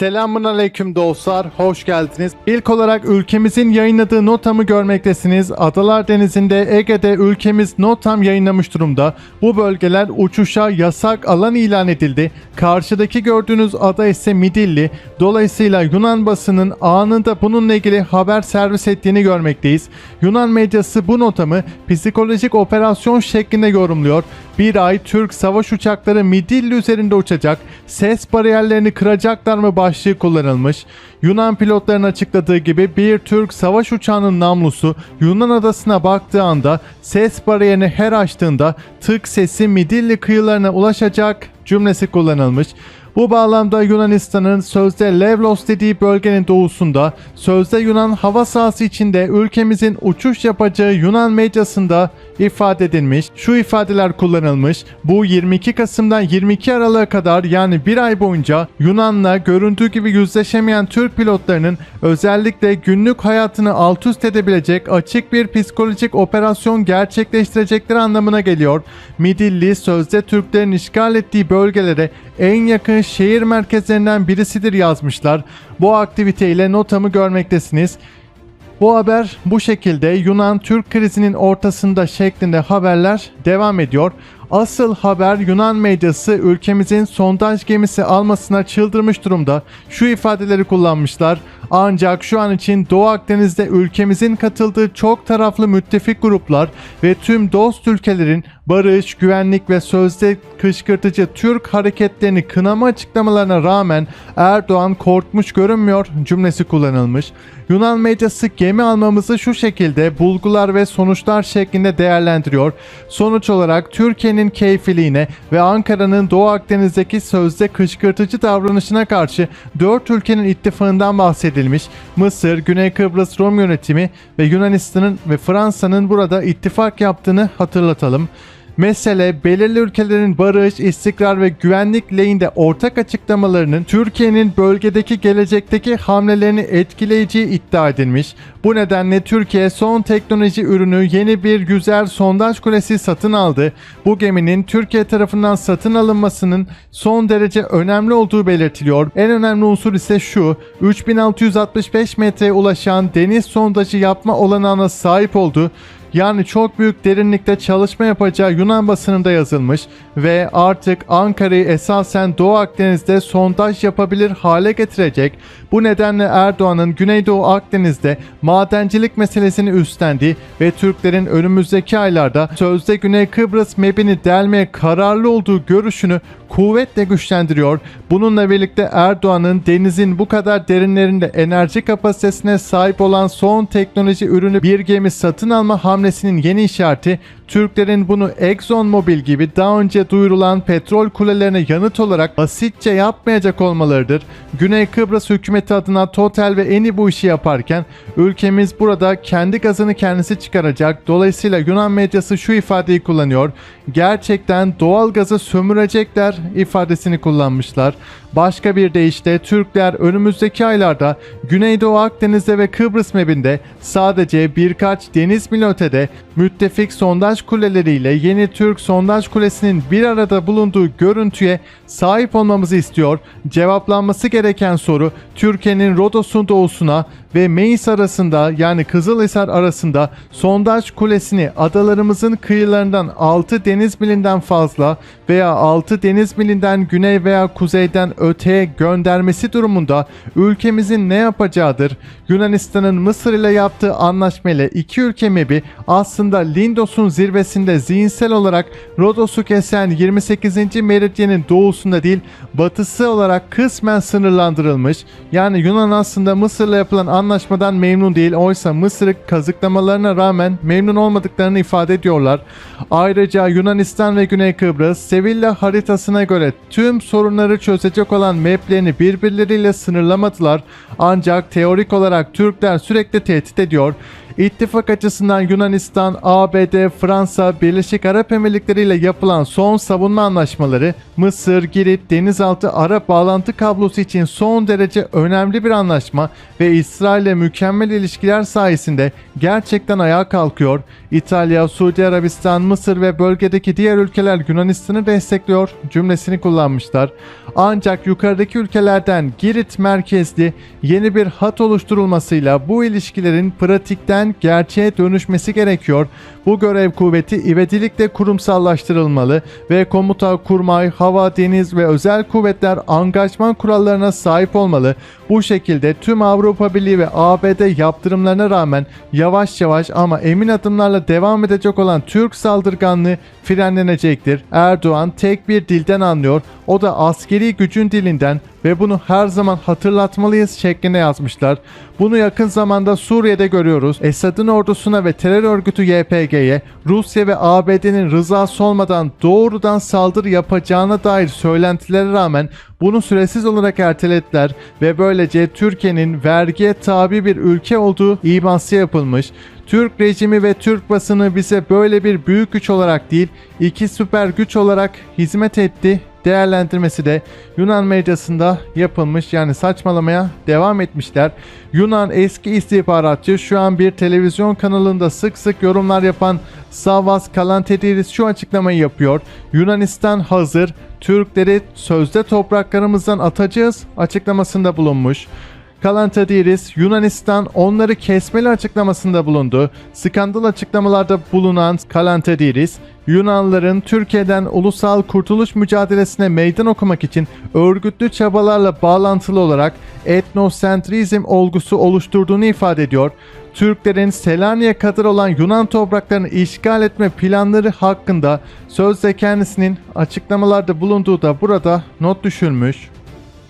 Selamun aleyküm dostlar, hoş geldiniz. İlk olarak ülkemizin yayınladığı notamı görmektesiniz. Adalar Denizi'nde Ege'de ülkemiz notam yayınlamış durumda. Bu bölgeler uçuşa yasak alan ilan edildi. Karşıdaki gördüğünüz ada ise Midilli. Dolayısıyla Yunan basının anında bununla ilgili haber servis ettiğini görmekteyiz. Yunan medyası bu notamı psikolojik operasyon şeklinde yorumluyor. Bir ay Türk savaş uçakları Midilli üzerinde uçacak. Ses bariyerlerini kıracaklar mı başlığı kullanılmış. Yunan pilotların açıkladığı gibi bir Türk savaş uçağının namlusu Yunan adasına baktığı anda ses bariyerini her açtığında tık sesi Midilli kıyılarına ulaşacak cümlesi kullanılmış. Bu bağlamda Yunanistan'ın sözde Levlos dediği bölgenin doğusunda, sözde Yunan hava sahası içinde ülkemizin uçuş yapacağı Yunan medyasında ifade edilmiş. Şu ifadeler kullanılmış. Bu 22 Kasım'dan 22 Aralık'a kadar yani bir ay boyunca Yunan'la göründüğü gibi yüzleşemeyen Türk pilotlarının özellikle günlük hayatını alt üst edebilecek açık bir psikolojik operasyon gerçekleştirecekleri anlamına geliyor. Midilli sözde Türklerin işgal ettiği bölgelere en yakın şehir merkezlerinden birisidir yazmışlar. Bu aktiviteyle notamı görmektesiniz. Bu haber bu şekilde Yunan-Türk krizinin ortasında şeklinde haberler devam ediyor. Asıl haber Yunan medyası ülkemizin sondaj gemisi almasına çıldırmış durumda. Şu ifadeleri kullanmışlar. Ancak şu an için Doğu Akdeniz'de ülkemizin katıldığı çok taraflı müttefik gruplar ve tüm dost ülkelerin barış, güvenlik ve sözde kışkırtıcı Türk hareketlerini kınama açıklamalarına rağmen Erdoğan korkmuş görünmüyor cümlesi kullanılmış. Yunan medyası gemi almamızı şu şekilde bulgular ve sonuçlar şeklinde değerlendiriyor. Sonuç olarak Türkiye'nin keyfiliğine ve Ankara'nın Doğu Akdeniz'deki sözde kışkırtıcı davranışına karşı dört ülkenin ittifakından bahsedilmiş. Mısır, Güney Kıbrıs Rum yönetimi ve Yunanistan'ın ve Fransa'nın burada ittifak yaptığını hatırlatalım. Mesele belirli ülkelerin barış, istikrar ve güvenlik lehinde ortak açıklamalarının Türkiye'nin bölgedeki gelecekteki hamlelerini etkileyeceği iddia edilmiş. Bu nedenle Türkiye son teknoloji ürünü yeni bir güzel sondaj kulesi satın aldı. Bu geminin Türkiye tarafından satın alınmasının son derece önemli olduğu belirtiliyor. En önemli unsur ise şu, 3665 metreye ulaşan deniz sondajı yapma olanağına sahip oldu. Yani çok büyük derinlikte çalışma yapacağı Yunan basınında yazılmış ve artık Ankara'yı esasen Doğu Akdeniz'de sondaj yapabilir hale getirecek. Bu nedenle Erdoğan'ın Güneydoğu Akdeniz'de madencilik meselesini üstlendiği ve Türklerin önümüzdeki aylarda sözde Güney Kıbrıs mebini delmeye kararlı olduğu görüşünü kuvvetle güçlendiriyor. Bununla birlikte Erdoğan'ın denizin bu kadar derinlerinde enerji kapasitesine sahip olan son teknoloji ürünü bir gemi satın alma hamlesinin yeni işareti Türklerin bunu ExxonMobil gibi daha önce duyurulan petrol kulelerine yanıt olarak basitçe yapmayacak olmalarıdır. Güney Kıbrıs hükümeti adına Total ve Eni bu işi yaparken ülkemiz burada kendi gazını kendisi çıkaracak. Dolayısıyla Yunan medyası şu ifadeyi kullanıyor. Gerçekten doğal gazı sömürecekler ifadesini kullanmışlar. Başka bir deyişle Türkler önümüzdeki aylarda Güneydoğu Akdeniz'de ve Kıbrıs mebinde sadece birkaç deniz mil ötede müttefik sondaj kuleleriyle yeni Türk sondaj kulesinin bir arada bulunduğu görüntüye sahip olmamızı istiyor. Cevaplanması gereken soru Türkiye'nin Rodos'un doğusuna ve Meis arasında yani Kızılhisar arasında sondaj kulesini adalarımızın kıyılarından 6 deniz milinden fazla veya 6 deniz milinden güney veya kuzeyden öteye göndermesi durumunda ülkemizin ne yapacağıdır? Yunanistan'ın Mısır ile yaptığı anlaşmayla iki ülke mebi aslında Lindos'un zirvesinde zihinsel olarak Rodos'u kesen 28. meridyenin doğusunda değil batısı olarak kısmen sınırlandırılmış. Yani Yunan aslında Mısır'la yapılan anlaşmadan memnun değil. Oysa Mısır'ı kazıklamalarına rağmen memnun olmadıklarını ifade ediyorlar. Ayrıca Yunanistan ve Güney Kıbrıs Sevilla haritasına göre tüm sorunları çözecek olan maplerini birbirleriyle sınırlamadılar. Ancak teorik olarak Türkler sürekli tehdit ediyor. İttifak açısından Yunanistan, ABD, Fransa, Birleşik Arap Emirlikleri ile yapılan son savunma anlaşmaları Mısır, Girit, denizaltı ara bağlantı kablosu için son derece önemli bir anlaşma ve İsrail ile mükemmel ilişkiler sayesinde gerçekten ayağa kalkıyor. İtalya, Suudi Arabistan, Mısır ve bölgedeki diğer ülkeler Yunanistan'ı destekliyor cümlesini kullanmışlar. Ancak yukarıdaki ülkelerden Girit merkezli yeni bir hat oluşturulmasıyla bu ilişkilerin pratikten gerçeğe dönüşmesi gerekiyor. Bu görev kuvveti ivedilikle kurumsallaştırılmalı ve komuta, kurmay, hava, deniz ve özel kuvvetler angajman kurallarına sahip olmalı. Bu şekilde tüm Avrupa Birliği ve ABD yaptırımlarına rağmen yavaş yavaş ama emin adımlarla devam edecek olan Türk saldırganlığı frenlenecektir. Erdoğan tek bir dilden anlıyor. O da askeri gücün dilinden ve bunu her zaman hatırlatmalıyız şeklinde yazmışlar. Bunu yakın zamanda Suriye'de görüyoruz. Esad'ın ordusuna ve terör örgütü YPG'ye Rusya ve ABD'nin rızası olmadan doğrudan saldırı yapacağına dair söylentilere rağmen bunu süresiz olarak ertelediler ve böylece Türkiye'nin vergiye tabi bir ülke olduğu iması yapılmış. Türk rejimi ve Türk basını bize böyle bir büyük güç olarak değil, iki süper güç olarak hizmet etti değerlendirmesi de Yunan medyasında yapılmış yani saçmalamaya devam etmişler. Yunan eski istihbaratçı şu an bir televizyon kanalında sık sık yorumlar yapan Savas Kalantedis şu açıklamayı yapıyor. Yunanistan hazır, Türkleri sözde topraklarımızdan atacağız açıklamasında bulunmuş. Kalantadiris Yunanistan onları kesmeli açıklamasında bulundu. Skandal açıklamalarda bulunan Kalantadiris, Yunanların Türkiye'den ulusal kurtuluş mücadelesine meydan okumak için örgütlü çabalarla bağlantılı olarak etnosentrizm olgusu oluşturduğunu ifade ediyor. Türklerin Selanik'e kadar olan Yunan topraklarını işgal etme planları hakkında sözde kendisinin açıklamalarda bulunduğu da burada not düşülmüş.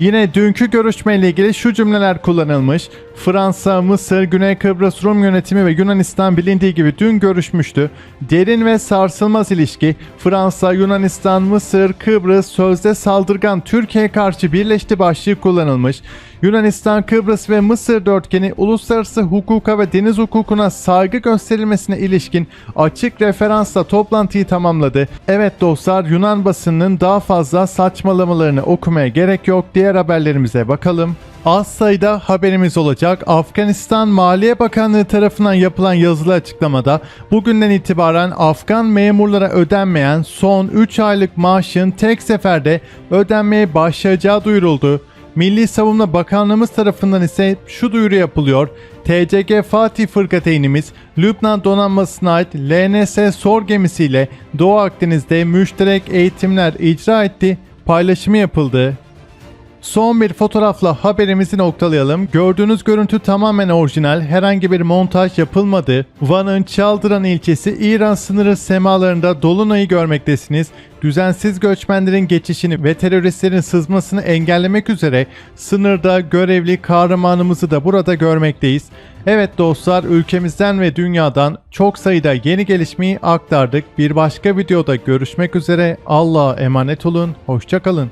Yine dünkü görüşmeyle ilgili şu cümleler kullanılmış. Fransa, Mısır, Güney Kıbrıs Rum yönetimi ve Yunanistan bilindiği gibi dün görüşmüştü. Derin ve sarsılmaz ilişki Fransa, Yunanistan, Mısır, Kıbrıs sözde saldırgan Türkiye'ye karşı birleşti başlığı kullanılmış. Yunanistan, Kıbrıs ve Mısır dörtgeni uluslararası hukuka ve deniz hukukuna saygı gösterilmesine ilişkin açık referansla toplantıyı tamamladı. Evet dostlar Yunan basınının daha fazla saçmalamalarını okumaya gerek yok. Diğer haberlerimize bakalım. Az sayıda haberimiz olacak. Afganistan Maliye Bakanlığı tarafından yapılan yazılı açıklamada bugünden itibaren Afgan memurlara ödenmeyen son 3 aylık maaşın tek seferde ödenmeye başlayacağı duyuruldu. Milli Savunma Bakanlığımız tarafından ise şu duyuru yapılıyor. TCG Fatih Fırkateynimiz Lübnan donanmasına ait LNS SOR gemisiyle Doğu Akdeniz'de müşterek eğitimler icra etti. Paylaşımı yapıldı. Son bir fotoğrafla haberimizi noktalayalım. Gördüğünüz görüntü tamamen orijinal. Herhangi bir montaj yapılmadı. Van'ın Çaldıran ilçesi İran sınırı semalarında Dolunay'ı görmektesiniz. Düzensiz göçmenlerin geçişini ve teröristlerin sızmasını engellemek üzere sınırda görevli kahramanımızı da burada görmekteyiz. Evet dostlar ülkemizden ve dünyadan çok sayıda yeni gelişmeyi aktardık. Bir başka videoda görüşmek üzere. Allah'a emanet olun. Hoşçakalın.